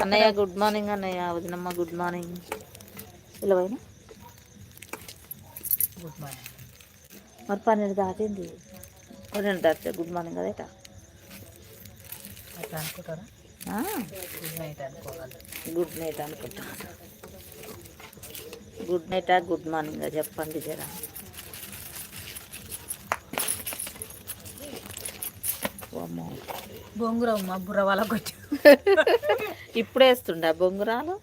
అన్నయ్య good morning అన్నయ్య వదినమ్మ గుడ్ మార్నింగ్ ఇలా పోయినా? గుడ్ మార్నింగ్ మరి పన్నెండు దాటింది పన్నెండు దాటితే గుడ్ మార్నింగ్ అదేట అట్లా అనుకుంటారా? గుడ్ నైట్ అనుకోవాలి. గుడ్ నైట్ అనుకుంటా. గుడ్ నైటా గుడ్ మార్నింగ్ చెప్పండి జరా. వామ్మో. బొంగురం మా బుర్ర వాళ్ళకి వచ్చి ఇప్పుడు వేస్తుండే బొంగురాలు.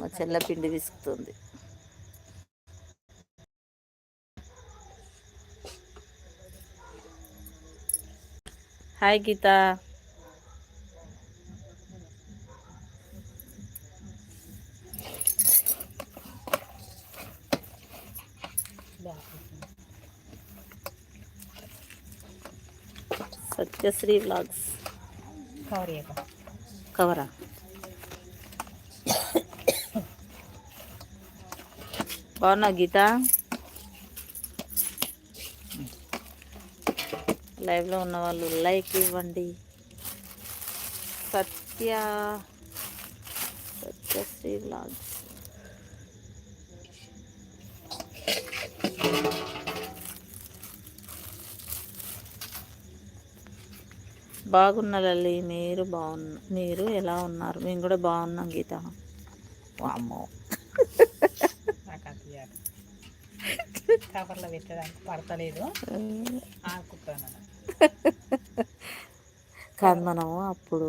మా చెల్ల పిండి విసుకుతుంది. Hi Geetha. Satyasri vlogs. Cover కవరా బాగున్నా గీత? లైవ్లో ఉన్న వాళ్ళు లైక్ ఇవ్వండి. సత్య సత్యశ్రీ వ్లాగ్స్. బాగున్న లల్లి మీరు బాగున్న మీరు ఎలా ఉన్నారు? మేము కూడా బాగున్నాం గీత. వామ్మో. కవర్లో పెట్టడానికి పడతలేదు. కాదు మనము అప్పుడు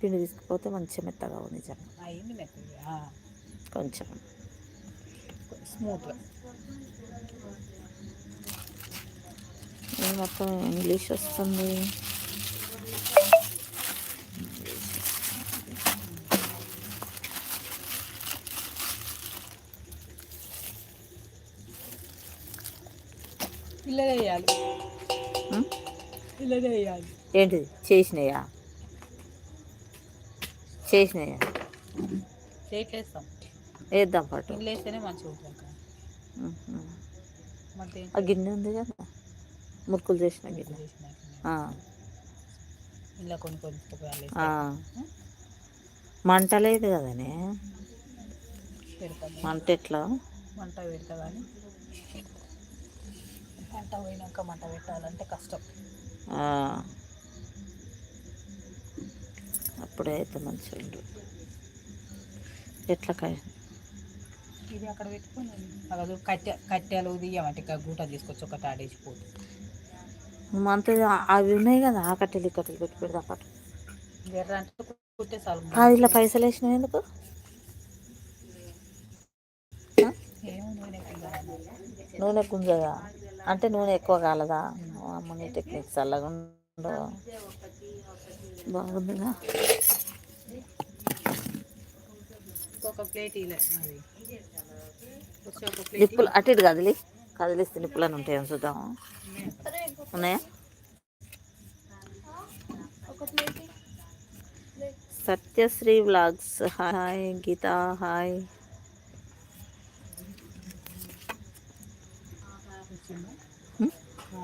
పిండి తీసుకుపోతే మంచిగా మెత్తగా ఉంది నిజంగా. మెత్తగా కొంచెం. స్మూత్గా. మొత్తం ఇంగ్లీష్ వస్తుంది. ఇలా వేయాలి ఏంటిది? చేసినాయా? చేసినాయా? వేద్దాం పాటు వేస్తేనే మంచిగా ఉంటుంది ఆ గిన్నె ఉంది కదా. మురుకులు చేసిన గిన్నె. ఇలా కొన్ని కొన్ని. మంట లేదు కదనే? మంట ఎట్లా? మంట పెడతా కానీ మంట పోయినాక మంట పెట్టాలంటే కష్టం. అప్పుడే అయితే మంచిగా ఉండు. ఎట్లా ఇది అక్కడ పెట్టుకొని అలా కట్టె కట్టెలు తీయమంటే గూట తీసుకొచ్చి ఒకటి ఆడేసిపోతుంది అంత అవి ఉన్నాయి కదా ఆ కట్టెలు ఈ కట్టెలు పెట్టి పెడదాం చాలు కాదు ఇలా పైసలు వేసినావు ఎందుకు? నూనె కింద. అంటే నూనె ఎక్కువ కాలదా? అమ్మ నీ టెక్నిక్ చల్లగా ఉండదు బాగుందిగా. నిప్పులు అటు ఇటు కదిలి కదిలిస్తే నిప్పులు అని ఉంటాయని చూద్దాం. ఉన్నాయా? Satyasri vlogs. Hi Geetha. Hi వచ్చిందా హ్మ్?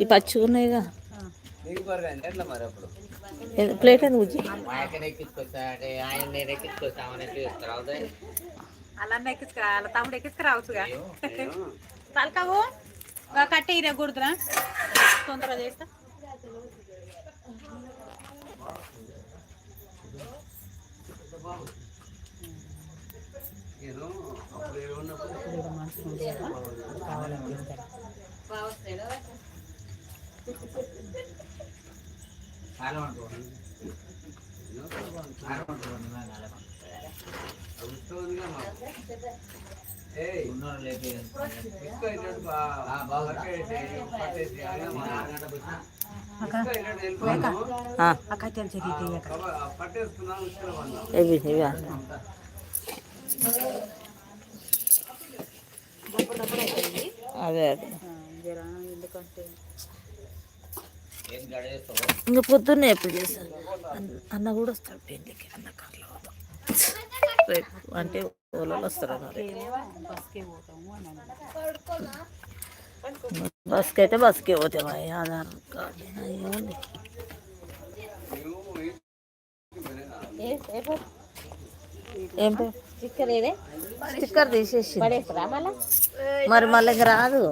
ఈ పచ్చిగా ఉన్నాయిగా. ప్లేట్ ఎందుకు ఉజ్జి అలా ఎక్కించుకురా అలా తమ్ముడు ఎక్కించుకురావచ్చుగా. తలకావు కట్టే ఇరే గుర్తురా తొందరగా చేస్తా. ఇప్పుడు ఆ కట్టెలు చెరి ఇవి ఇవి. అదే అదే. ఇంకా పొద్దున్నే ఎప్పుడు చేస్తాను అన్న- అన్న కూడా వస్తాడు పెళ్ళికి అన్న కార్లో రేపు అంటే ఓలలో వస్తారు బస్కే అయితే బస్కి పోతాం ఆధార్ కార్డు ఏముంది ఏం పేరు? స్టిక్కర్ ఏదే? స్టిక్కర్ తీసేసి పడేస్తారా మళ్ళా? మరి మళ్ళీ రాదు.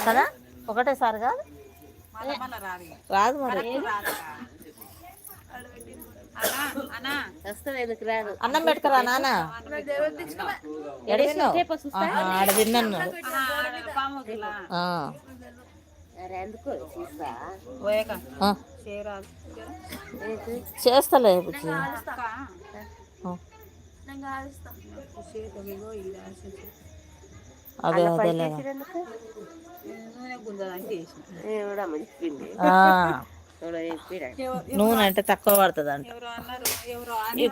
కదా? ఒకటేసారి కాదు? రాదు మరి. అన్నా పెట్టుకురా నాన్న? ఆడ తిన్నాను. చేయరాదు చేస్తలే అదే అదేలే. నూనె అంటే తక్కువ పడుతుంది అంట ఎవరో అన్నారు. ఎవరో అని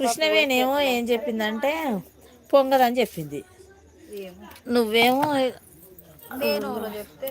కృష్ణవేణేమో ఏం చెప్పిందంటే పొంగదని చెప్పింది. నువ్వేమో నేను చెప్తే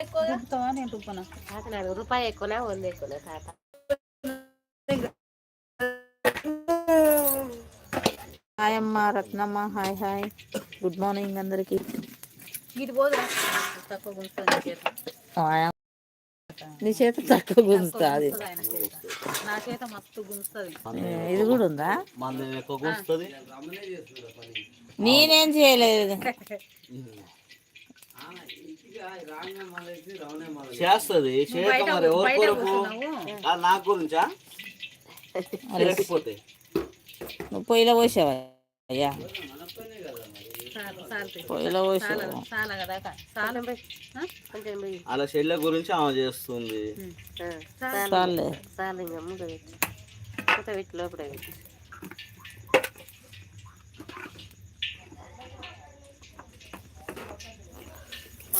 దుబ్బుతావా నేను దుబ్బనా తాత నాడు రూపాయి ఎక్కువనా? వంద ఎక్కువనా తాత? హాయ్ అమ్మ Ratnamma. Hi hi. Good morning అందరికి. ఇది పోదురా. తక్కువ గుంస్తుంది చేత. నీ చేత తక్కువ గుంజుతుంది. నా చేత మస్తు గుంజుతుంది. ఇది కూడా ఉందా? నేనేం చేయలేదు. చేస్తుంది. చేయక మరి ఎవరి కొరకు? ఆ, నా గురించా? లేకపోతే నువ్వు పొయ్యిలో పోసావా? అయ్యా. పొయ్యిలో పోసావా? అలా చెల్లె గురించి ఆమె చేస్తుంది. చాలే. చాలు. ఇంకా ముందు పెట్టి లోపల పెట్టి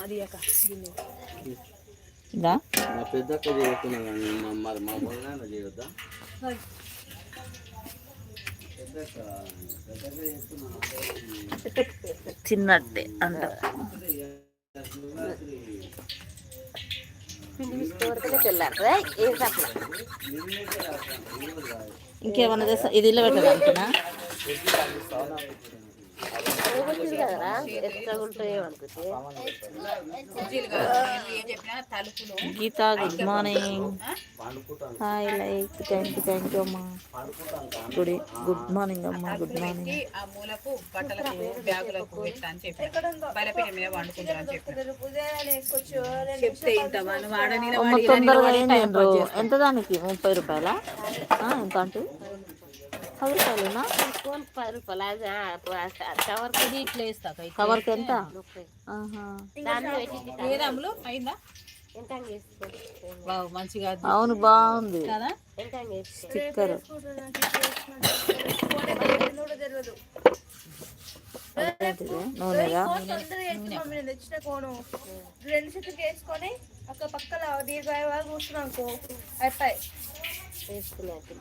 అది అక్క. ఇదా మా పెద్దక్క మరి చేయొద్దా? తిన్నట్టే అంట. ఇంకేమన్నా ఇది ఇల్లు పెట్టడానికినా వచ్చింది కదరా ఎట్లా ఉంటాయో అనుకుంటే. Geetha good morning hi like thank you thank you అమ్మా. గుడ్ గుడ్ మార్నింగ్ అమ్మా గుడ్ మార్నింగ్ ఆ మూలకు బట్టలకు బ్యాగులకు అని మీద వండుకుంటా అని చెప్తే తొందరగా ఏం తినరు ఎంత దానికి? ముప్పై రూపాయలా? ఎంత అంటే? రూపాయలునా ఫోన్ పది రూపాయలు అది కవర్ ఇట్లా వేస్తా కవర్కి ఎంత అయిందా మంచిగా అవును బాగుంది. కదా? ఎంత వేసుకో స్టిక్కర్ నూనెగా? నేను. తెచ్చిన కోను రెండు చేతులు వేసుకొని ఒక పక్కన దీర్ఘాయ కూర్చున్నాను అయిపోయి వేసుకున్నట్టు